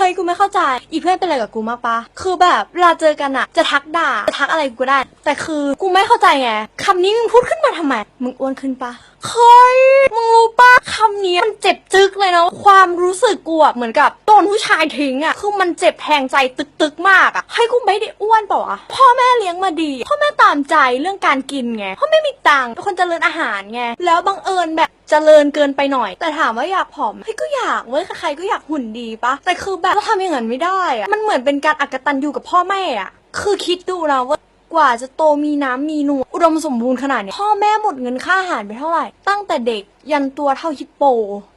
เฮ้ยกูไม่เข้าใจ อีเพื่อนเป็นอะไรกับกูมากปะคือแบบเวลาเจอกันอะจะทักด่าจะทักอะไรกูก็ได้ แต่คือกูไม่เข้าใจไงคำนี้มึงพูดขึ้นมาทำไม มึงอ้วนขึ้นปะเฮ้ยมึงรู้ปะคำนี้มันเจ็บจึกเลยเนาะความรู้สึกกูอะเหมือนกับโดนผู้ชายทิ้งอะคือมันเจ็บแทงใจตึกๆมากอะให้กูไม่ได้อ้วนเปล่าวะพ่อแม่เลี้ยงมาดี พ่อแม่ตามใจเรื่องการกินไงพ่อแม่มีตังค์เป็นคนเจริญอาหารไงแล้วบังเอิญแบบ เจริญเกินไปหน่อย แต่ถามว่าอยากผอมเฮ้ยก็อยากเว้ยใครๆก็อยากหุ่นดีปะแต่คือแบบเราทำอย่างนั้นไม่ได้อะมันเหมือนเป็นการอักตันอยู่กับพ่อแม่อะคือคิดดูนะว่ากว่าจะโตมีน้ำมีนวลอุดมสมบูรณ์ขนาดเนี้ยพ่อแม่หมดเงินค่าอาหารไปเท่าไหร่ ตั้งแต่เด็กยันตัวเท่าฮิปโป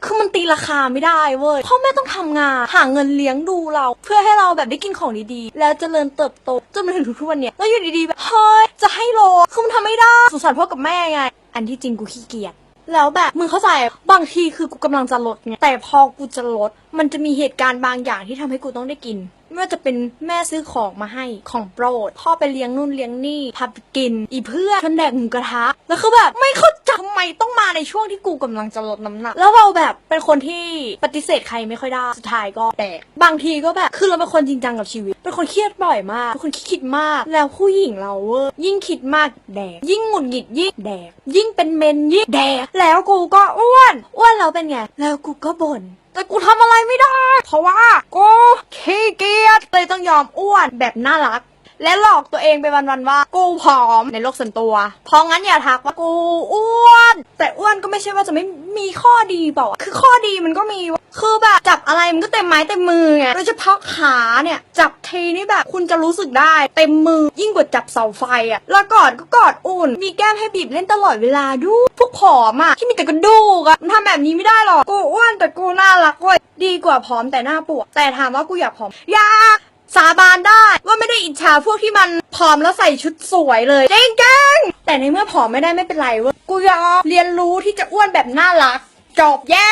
คือมันตีราคาไม่ได้เว้ย พ่อแม่ต้องทำงานหาเงินเลี้ยงดูเรา เพื่อให้เราแบบได้กินของดีๆ แล้วเจริญเติบโตจนมาถึงทุกวันเนี้ยแล้วอยู่ดีๆแบบเฮ้ยจะให้โลคือมันทำไม่ได้สงสารพ่อกับแม่ไง อันที่จริงกูขี้เกียจ แล้วแบบมึงเข้าใจบางทีคือกูกำลังจะลดไงแต่พอกูจะลด มันจะมีเหตุการณ์บางอย่างที่ทำให้กูต้องได้กิน ไม่ว่าจะเป็นแม่ซื้อของมาให้ของโปรด พ่อไปเลี้ยงนู่นเลี้ยงนี่พาไปกิน อีเพื่อนชวนแดกหมูกระทะแล้วคือแบบไม่เข้าใจทำไมต้องมาในช่วงที่กูกำลังจะลดน้ำหนักแล้วเราแบบเป็นคนที่ปฏิเสธใครไม่ค่อยได้สุดท้ายก็แดกบางทีก็แบบคือเราเป็นคนจริงจังกับชีวิต เป็นคนเครียดบ่อยมากเป็นคนคิดมาก แล้วผู้หญิงเราเว้ยยิ่งคิดมากแดก ยิ่งหงุดหงิดยิ่งแดก ยิ่งเป็นเมนยิ่งแดก แล้วกูก็อ้วนอ้วนแล้วเป็นไงแล้วกูก็บ่นแต่กูทำอะไรไม่ได้ เพราะว่ากู ต้องยอมอ้วนแบบน่ารัก และหลอกตัวเองไปวันๆว่า กูผอมในโลกส่วนตัว เพราะงั้นอย่าทักว่ากูอ้วน แต่อ้วนก็ไม่ใช่ว่าจะไม่มีข้อดีเปล่าคือข้อดีมันก็มีวะคือแบบจับอะไรมันก็เต็มไม้เต็มมือไง โดยเฉพาะขาเนี่ย จับทีนี่แบบคุณจะรู้สึกได้ เต็มมือยิ่งกว่าจับเสาไฟอะแล้วกอดก็กอดอุ่น มีแก้มให้บีบเล่นตลอดเวลาดูพวกผอมอะที่มีแต่กระดูกอะมันทำแบบนี้ไม่ได้หรอก กูอ้วนแต่กูน่ารักเว้ย ดีกว่าผอมแต่หน้าปวด แต่ถามว่ากูอยากผอม อยาก สาบานได้ว่าไม่ได้อิจฉาพวกที่มันผอมแล้วใส่ชุดสวยเลยเก่งๆแต่ในเมื่อผอมไม่ได้ไม่เป็นไรเว้ยกูยอมเรียนรู้ที่จะอ้วนแบบน่ารัก จบแย่